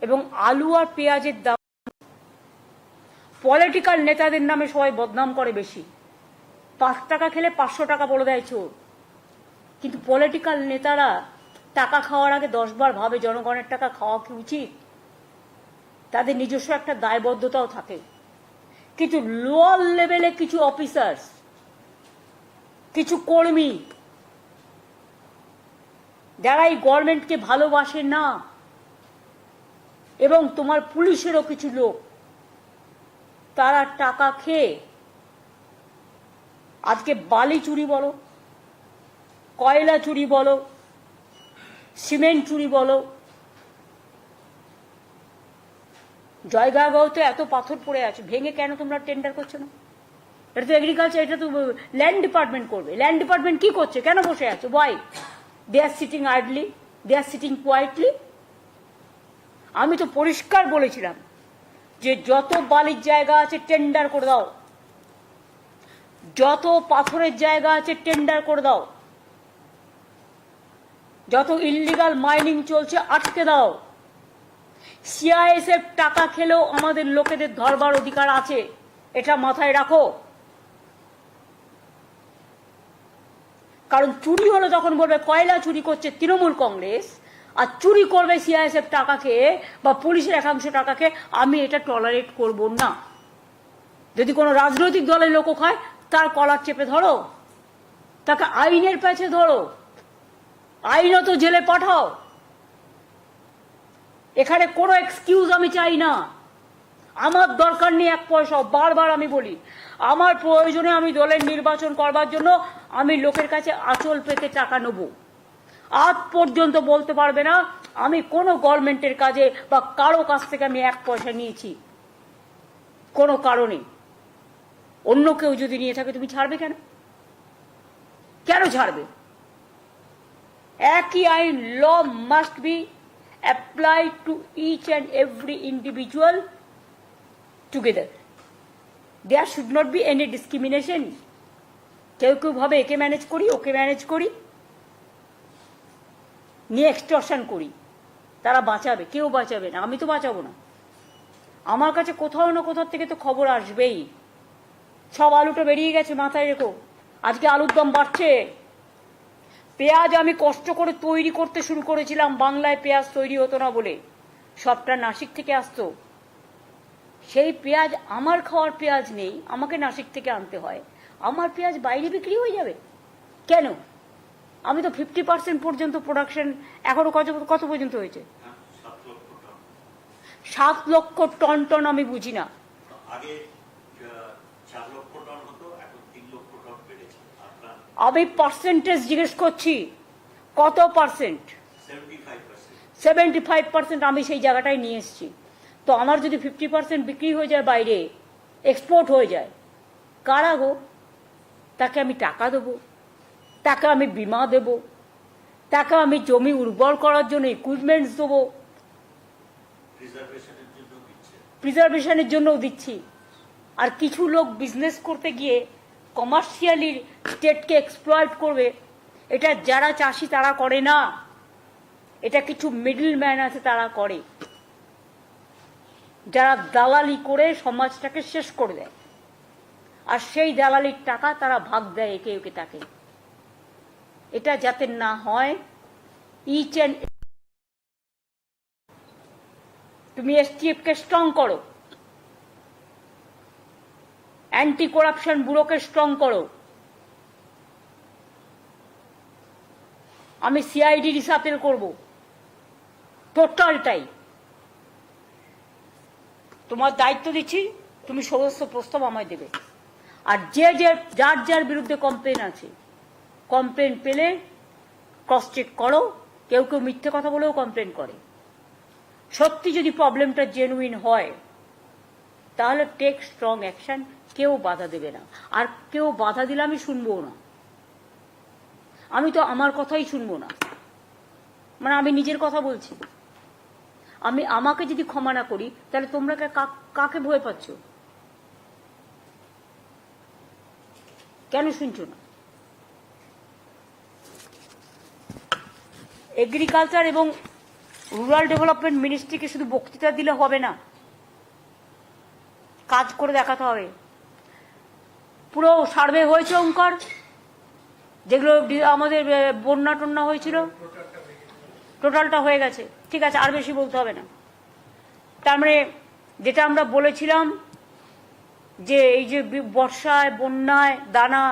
এবং আলু আর পেঁয়াজের দাম পলিটিক্যাল নেতাদের নামে সবাই বদনাম করে বেশি। পাঁচ টাকা খেলে পাঁচশো টাকা বলে দেয় চোর। কিন্তু পলিটিক্যাল নেতারা টাকা খাওয়ার আগে দশবার ভাবে, জনগণের টাকা খাওয়া কি উচিত? তাদের নিজস্ব একটা দায়বদ্ধতাও থাকে। কিছু লোয়ার লেভেলে কিছু অফিসার্স কিছু কর্মী, যারা এই গভর্নমেন্টকে ভালোবাসে না এবং তোমার পুলিশেরও কিছু লোক। তারা টাকা খেয়ে আজকে বালি চুরি বলো, কয়লা চুরি বলো, সিমেন্ট চুরি বলো। জয়গাঁও তো এত পাথর পড়ে আছে, ভেঙে কেন তোমরা টেন্ডার করছ না? এটা তো এগ্রিকালচার এটা তো ল্যান্ড ডিপার্টমেন্ট করবে। ল্যান্ড ডিপার্টমেন্ট কি করছে? কেন বসে আছে? Why they are sitting idly they are sitting quietly আমি তো পরিষ্কার বলেছিলাম যে যত বালির জায়গা আছে টেন্ডার করে দাও। যত পাথরের জায়গা আছে টেন্ডার করে দাও। যত ইল্লিগাল মাইনিং চলছে আটকে দাও। সিআইএসএফ টাকা খেলেও আমাদের লোকেদের ধরবার অধিকার আছে, এটা মাথায় রাখো। কারণ চুরি হলো তখন বলবে, কয়লা চুরি করছে তৃণমূল কংগ্রেস আর চুরি করবে সিআইএসএফ টাকাকে বা পুলিশের একাংশ টাকাকে, আমি এটা টলারেট করব না। যদি কোনো রাজনৈতিক দলের লোক খায়, তার কলার চেপে ধরো। তাকে আইনের পেছে ধরো। আইনত জেলে পাঠাও। এখানে কোনো এক্সকিউজ আমি চাই না। আমার দরকার নেই এক পয়সা বারবার আমি বলি, আমার প্রয়োজনে আমি দলের নির্বাচন করবার জন্য আমি লোকের কাছে আঁচল পেতে টাকা নেব। আজ পর্যন্ত বলতে পারবে না, আমি কোনো গভর্নমেন্টের কাজে বা কারও কাছ থেকে আমি এক পয়সা নিয়েছি। কোনো কারণে। অন্য কেউ যদি নিয়ে থাকে, তুমি ছাড়বে কেন? কেন ছাড়বে? একই আইন law must be apply to each and every individual together there should not be any discrimination কেউ কেউ ভাবে, একে ম্যানেজ করি, ওকে ম্যানেজ করি। নিয়ে এক্সটর্শন করি। তারা বাঁচাবে, কেউ বাঁচাবে না, আমি তো বাঁচাবো না। আমার কাছে কোথাও না কোথাও থেকে তো খবর আসবেই। সব আলুটা বেরিয়ে গেছে মাথায় রেখো। আজকে আলুর দাম বাড়ছে। পেঁয়াজ আমি কষ্ট করে তৈরি করতে শুরু করেছিলাম, বাংলায় পেঁয়াজ তৈরি হতো না বলে। সবটা নাসিক থেকে আসতো। সেই পেঁয়াজ, আমার খাওয়ার পেঁয়াজ নেই, আমাকে নাসিক থেকে আনতে হয়। আমার পেঁয়াজ বাইরে বিক্রি হয়ে যাবে? কেন? আমি তো ফিফটি পার্সেন্ট পর্যন্ত প্রোডাকশন এখনও কত কত পর্যন্ত হয়েছে? সাত লক্ষ টন টন আমি বুঝি না। আমি পার্সেন্টেজ জিজ্ঞেস করছি কত percent seventy five percent seventy five percent আমি সেই জায়গাটায় নিয়ে এসেছি। তো আমার যদি ফিফটি পার্সেন্ট বিক্রি হয়ে যায় বাইরে এক্সপোর্ট হয়ে যায় কারা গো? তাকে আমি টাকা দেবো। তাকে আমি বিমা দেব। তাকে আমি জমি উর্বর করার জন্য ইকুইপমেন্টস দেবো। প্রিজার্ভেশনের জন্যও দিচ্ছি। আর কিছু লোক বিজনেস করতে গিয়ে কমার্শিয়ালি স্টেটকে এক্সপ্লয়েট করবে। এটা যারা চাষি তারা করে না। এটা কিছু মিডল ম্যান আছে তারা করে। যারা দালালি করে সমাজটাকে শেষ করে দেয়। আর সেই দালালির টাকা তারা ভাগ দেয় একে ওকে তাকে। এটা যাতে না হয় ইচ অ্যান্ড তুমি এসটিএফ কে স্ট্রং করো। অ্যান্টি করাপশন ব্যুরোকে স্ট্রং করো। আমি সিআইডি রিসাপেল করব। টোটালটাই তোমার দায়িত্ব দিচ্ছি, তুমি সমস্ত প্রস্তাব আমায় দেবে। আর যে যে, যার যার বিরুদ্ধে কমপ্লেন আছে কমপ্লেন পেলে ক্রস চেক করো, কেউ কেউ মিথ্যে কথা বলেও কমপ্লেন করে। সত্যি যদি প্রবলেমটা জেনুইন হয়, তাহলে টেক স্ট্রং অ্যাকশন কেউ বাধা দেবে না। আর কেউ বাধা দিলে আমি শুনব না। আমি তো আমার কথাই শুনব না। মানে আমি নিজের কথা বলছি। আমি আমাকে যদি ক্ষমা না করি, তাহলে তোমরা কাকে ভয় পাচ্ছ? কেন শুনছো না? এগ্রিকালচার এবং রুরাল ডেভেলপমেন্ট মিনিস্ট্রিকে শুধু বক্তৃতা দিলে হবে না, কাজ করে দেখাতে হবে। পুরো সার্ভে হয়েছে ওঙ্কার যেগুলো আমাদের বন্যা টন্যা হয়েছিল। টোটালটা হয়ে গেছে। ঠিক আছে, আর বেশি বলতে হবে না। তার মানে যেটা আমরা বলেছিলাম, যে এই যে বর্ষায়, বন্যায়, দানা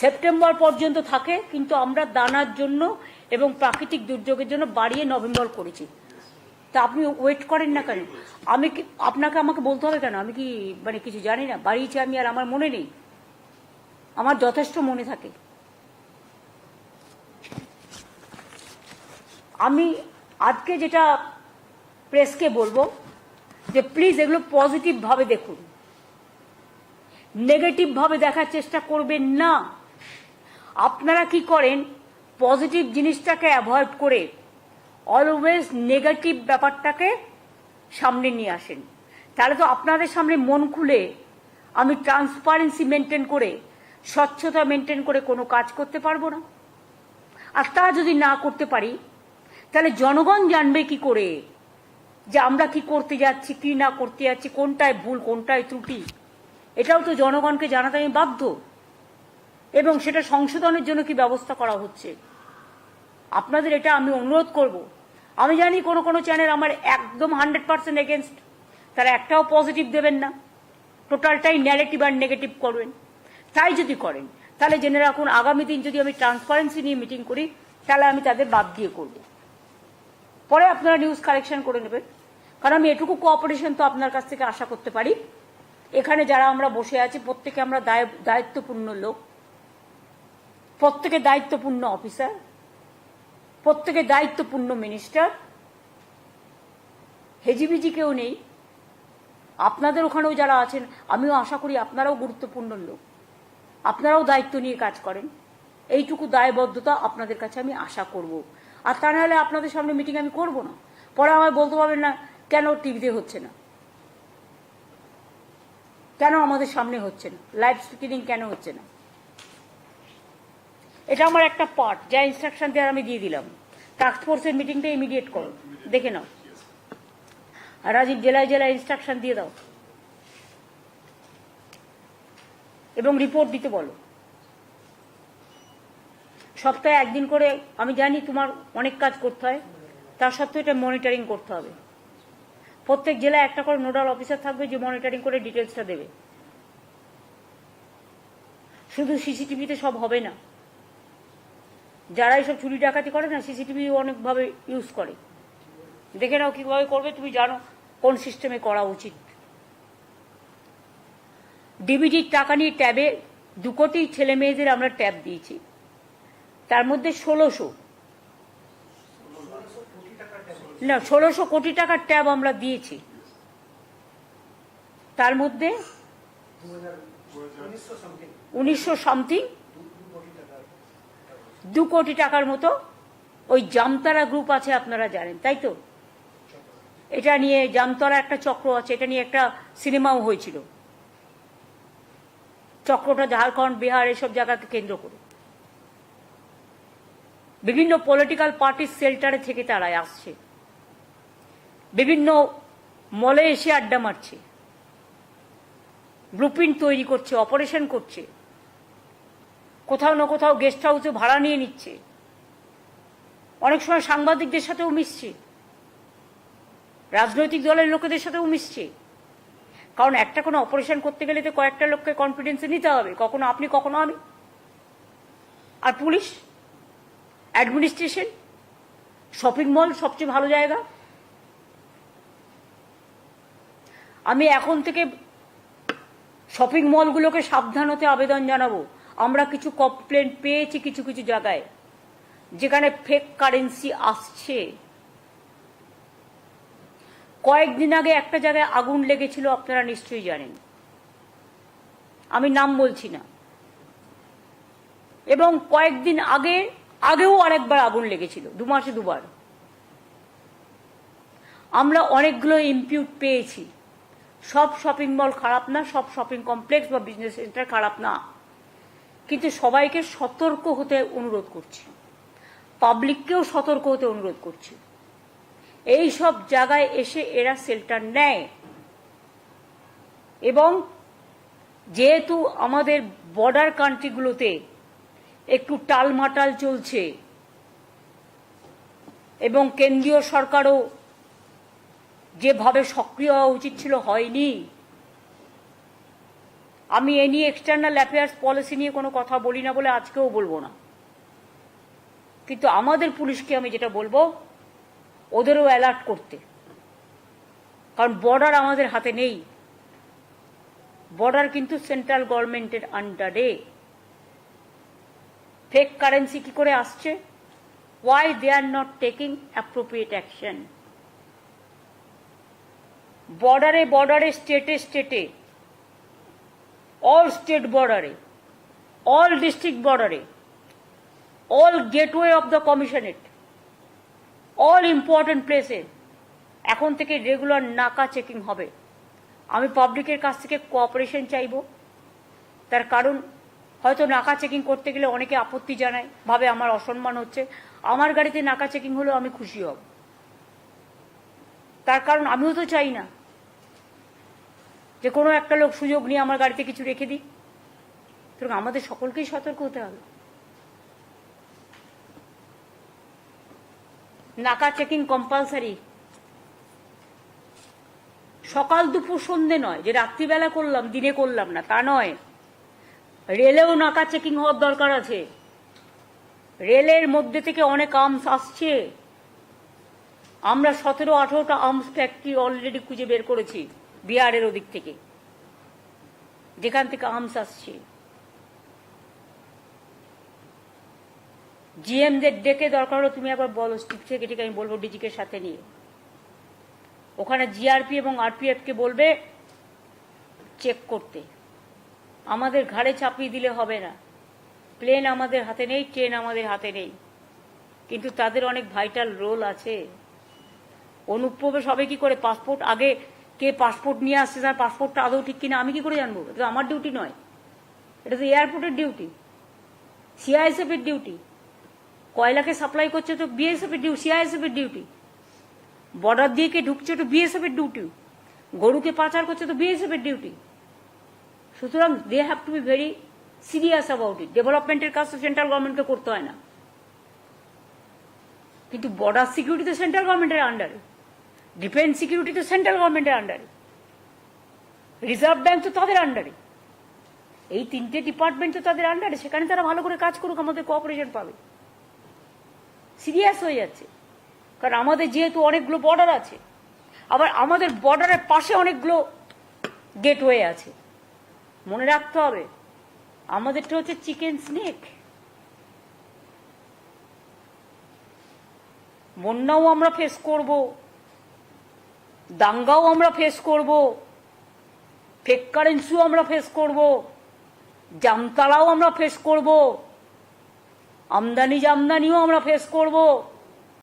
সেপ্টেম্বর পর্যন্ত থাকে, কিন্তু আমরা দানার জন্য এবং প্রাকৃতিক দুর্যোগের জন্য বাড়িয়ে নভেম্বর করেছি। তা আপনি ওয়েট করেন না কেন? আমি কি, আপনাকে আমাকে বলতে হবে কেন? আমি কি মানে কিছু জানি না? বাড়িয়েছি আমি আর আমার মনে নেই। আমার যথেষ্ট মনে থাকে। আমি আজকে যেটা প্রেসকে বলব, যে প্লিজ এগুলো পজিটিভভাবে দেখুন। নেগেটিভভাবে দেখার চেষ্টা করবেন না। আপনারা কি করেন? পজিটিভ জিনিসটাকে অ্যাভয়েড করে অলওয়েজ নেগেটিভ ব্যাপারটাকে সামনে নিয়ে আসেন। তাহলে তো আপনাদের সামনে মন খুলে আমি ট্রান্সপারেন্সি মেনটেন করে, স্বচ্ছতা মেনটেন করে কোনো কাজ করতে পারব না। আর তা যদি না করতে পারি, তাহলে জনগণ জানবে কি করে যে আমরা কি করতে যাচ্ছি, কি না করতে যাচ্ছি, কোনটায় ভুল, কোনটায় ত্রুটি। এটাও তো জনগণকে জানাতে আমি বাধ্য। এবং সেটা সংশোধনের জন্য কি ব্যবস্থা করা হচ্ছে? আপনাদের এটা আমি অনুরোধ করব। আমি জানি কোনো কোনো চ্যানেল আমার একদম হান্ড্রেড পার্সেন্ট এগেনস্ট তারা একটাও পজিটিভ দেবেন না। টোটালটাই নেগেটিভ আর নেগেটিভ করবেন। তাই যদি করেন, তাহলে জেনে রাখুন, আগামী দিন যদি আমি ট্রান্সপারেন্সি নিয়ে মিটিং করি, তাহলে আমি তাদের বাদ দিয়ে করব। পরে আপনারা নিউজ কালেকশন করে নেবেন। কারণ আমি এটুকু কোঅপারেশন তো আপনার কাছ থেকে আশা করতে পারি। এখানে যারা আমরা বসে আছি, প্রত্যেকে আমরা দায়- দায়িত্বপূর্ণ লোক। প্রত্যেকে দায়িত্বপূর্ণ অফিসার, প্রত্যেকে দায়িত্বপূর্ণ মিনিস্টার, হেজিবিজি কেউ নেই। আপনাদের ওখানেও যারা আছেন, আমিও আশা করি আপনারাও গুরুত্বপূর্ণ লোক। আপনারাও দায়িত্ব নিয়ে কাজ করেন। এইটুকু দায়বদ্ধতা আপনাদের কাছে আমি আশা করব। আর তা নাহলে আপনাদের সামনে মিটিং আমি করব না। পরে আমায় বলতে পারবেন না, কেন টিভিতে হচ্ছে না? কেন আমাদের সামনে হচ্ছে না? লাইভ স্পিকিং কেন হচ্ছে না? এটা আমার একটা পার্ট যা ইনস্ট্রাকশন দেওয়ার আমি দিয়ে দিলাম। টাস্ক ফোর্সের মিটিংটা ইমিডিয়েট করো। দেখে নাও। আর রাজীব, জেলায় জেলায় ইনস্ট্রাকশন দিয়ে দাও। এবং রিপোর্ট দিতে বলো। সপ্তাহে একদিন করে, আমি জানি তোমার অনেক কাজ করতে হয়। তার সত্ত্বেও এটা মনিটরিং করতে হবে। প্রত্যেক জেলায় একটা করে নোডাল অফিসার থাকবে যে মনিটরিং করে ডিটেলসটা দেবে। শুধু সিসিটিভিতে সব হবে না। যারা এইসব চুরি ডাকাতি করে না সিসিটিভি অনেকভাবে ইউজ করে। দেখে নাও কীভাবে করবে, তুমি জানো কোন সিস্টেমে করা উচিত। ডিবিটির টাকা নিয়ে ট্যাবে দু কোটি ছেলে মেয়েদের আমরা ট্যাব দিয়েছি। তার মধ্যে ষোলোশো। না, ষোলোশো কোটি টাকার ট্যাব আমরা দিয়েছি। তার মধ্যে উনিশশো সামথিং দু কোটি টাকার মতো ওই জামতারা গ্রুপ আছে, আপনারা জানেন, তাই তো? এটা নিয়ে জামতারা একটা চক্র আছে, এটা নিয়ে একটা সিনেমাও হয়েছিল। চক্রটা ঝাড়খণ্ড, বিহার, এসব জায়গাকে কেন্দ্র করে। বিভিন্ন পলিটিক্যাল পার্টির সেল্টারে থেকে তারা আসছে। বিভিন্ন মলে এসে আড্ডা মারছে। ব্লুপ্রিন্ট তৈরি করছে অপারেশন করছে। কোথাও না কোথাও গেস্ট হাউসে ভাড়া নিয়ে নিচ্ছে। অনেক সময় সাংবাদিকদের সাথেও মিশছে। রাজনৈতিক দলের লোকেদের সাথেও মিশছে। কারণ একটা কোনো অপারেশন করতে গেলে তো কয়েকটা লোককে কনফিডেন্সে নিতে হবে। কখনো আপনি, কখনো আমি। আর পুলিশ? অ্যাডমিনিস্ট্রেশন শপিং মল সবচেয়ে ভালো জায়গা? আমি এখন থেকে শপিং মলগুলোকে সাবধান হতে আবেদন জানাব। আমরা কিছু কমপ্লেন পেয়েছি কিছু কিছু জায়গায়। যেখানে ফেক কারেন্সি আসছে। কয়েকদিন আগে একটা জায়গায় আগুন লেগেছিল, আপনারা নিশ্চয়ই জানেন। আমি নাম বলছি না। এবং কয়েকদিন আগে, আগেও আরেকবার আগুন লেগেছিল, দু মাসে দুবার। আমরা অনেকগুলো ইম্পিউট পেয়েছি। সব শপিং মল খারাপ না, সব শপিং কমপ্লেক্স বা বিজনেস সেন্টার খারাপ না। কিন্তু সবাইকে সতর্ক হতে অনুরোধ করছি। পাবলিককেও সতর্ক হতে অনুরোধ করছি। এই সব জায়গায় এসে এরা শেল্টার নেয়। এবং যেহেতু আমাদের বর্ডার কান্ট্রিগুলোতে একটু টালমাটাল চলছে এবং কেন্দ্রীয় সরকারও যেভাবে সক্রিয় হওয়া উচিত ছিল হয়নি আমি এ নিয়ে এক্সটার্নাল অ্যাফেয়ার্স পলিসি নিয়ে কোনো কথা বলি না বলে আজকেও বলব না। কিন্তু আমাদের পুলিশকে আমি যেটা বলব, ওদেরও অ্যালার্ট করতে। কারণ বর্ডার আমাদের হাতে নেই। বর্ডার কিন্তু সেন্ট্রাল গভর্নমেন্টের আন্ডারে ফেক কারেন্সি কি করে আসছে? Why they are not taking appropriate action বর্ডারে বর্ডারে স্টেটে স্টেটে অল স্টেট বর্ডারে অল ডিস্ট্রিক্ট বর্ডারে all gateway of the commissionerate all important প্লেসে এখন থেকে রেগুলার নাকা চেকিং হবে। আমি পাবলিকের কাছ থেকে কোঅপারেশন চাইব। তার কারণ, হয়তো নাকা চেকিং করতে গেলে অনেকে আপত্তি জানায়, ভাবে আমার অসম্মান হচ্ছে। আমার গাড়িতে নাকা চেকিং হলেও আমি খুশি হব। তার কারণ, আমিও তো চাই না। যে কোনো একটা লোক সুযোগ নিয়ে আমার গাড়িতে কিছু রেখে দিই। সুতরাং আমাদের সকলকেই সতর্ক হতে হবে। নাকা চেকিং কম্পালসারি। সকাল দুপুর সন্ধে নয়, যে রাত্রিবেলা করলাম, দিনে করলাম না, তা নয়। রেলেও নাকা চেকিং হওয়ার দরকার আছে। রেলের মধ্যে থেকে অনেক আর্মস আসছে। আমরা সতেরো আঠেরোটা আর্মস ফ্যাক্টরি অলরেডি খুঁজে বের করেছি। বিহারের ওদিক থেকে। যেখান থেকে আর্মস আসছে। জিএমদের ডেকে দরকার হলো তুমি একবার বলো চিফ সেক্রেটারিকে আমি বলব ডিজিকে সাথে নিয়ে। ওখানে জিআরপি এবং আরপিএফকে বলবে, চেক করতে। আমাদের ঘাড়ে চাপিয়ে দিলে হবে না। প্লেন আমাদের হাতে নেই, ট্রেন আমাদের হাতে নেই। কিন্তু তাদের অনেক ভাইটাল রোল আছে। অনুপ্রবেশ হবে কি করে? পাসপোর্ট আগে কে পাসপোর্ট নিয়ে আসছে, তার পাসপোর্টটা আদৌ ঠিক কিনা, আমি কি করে জানব? এটা তো আমার ডিউটি নয়। এটা তো এয়ারপোর্টের ডিউটি সিআইএসএফ এর ডিউটি কয়লাকে সাপ্লাই করছে তো বিএসএফ এর ডিউটি সিআইএসএফ এর ডিউটি বর্ডার দিয়ে কে ঢুকছে তো বিএসএফ এর ডিউটি গরুকে পাচার করছে তো বিএসএফ এর ডিউটি সুতরাং they have to be very serious about it ডেভেলপমেন্টের কাজ তো সেন্ট্রাল গভর্নমেন্টকে করতে হয় না। কিন্তু বর্ডার সিকিউরিটি তো সেন্ট্রাল গভর্নমেন্টের আন্ডারে ডিফেন্স সিকিউরিটি তো সেন্ট্রাল গভর্নমেন্টের আন্ডারে রিজার্ভ ব্যাংক তো তাদের আন্ডারে এই তিনটে ডিপার্টমেন্ট তো তাদের আন্ডারে সেখানে তারা ভালো করে কাজ করুক, আমাদের কোঅপারেশন পাবে। সিরিয়াস হয়ে যাচ্ছে। কারণ আমাদের যেহেতু অনেকগুলো বর্ডার আছে, আবার আমাদের বর্ডারের পাশে অনেকগুলো গেটওয়ে আছে। মনে রাখতে হবে, আমাদেরটা হচ্ছে চিকেন স্নেক বন্যাও আমরা ফেস করব। দাঙ্গাও আমরা ফেস করব ফেক কারেন্সিও আমরা ফেস করব, জামতালাও আমরা ফেস করব আমদানি জামদানিও আমরা ফেস করব।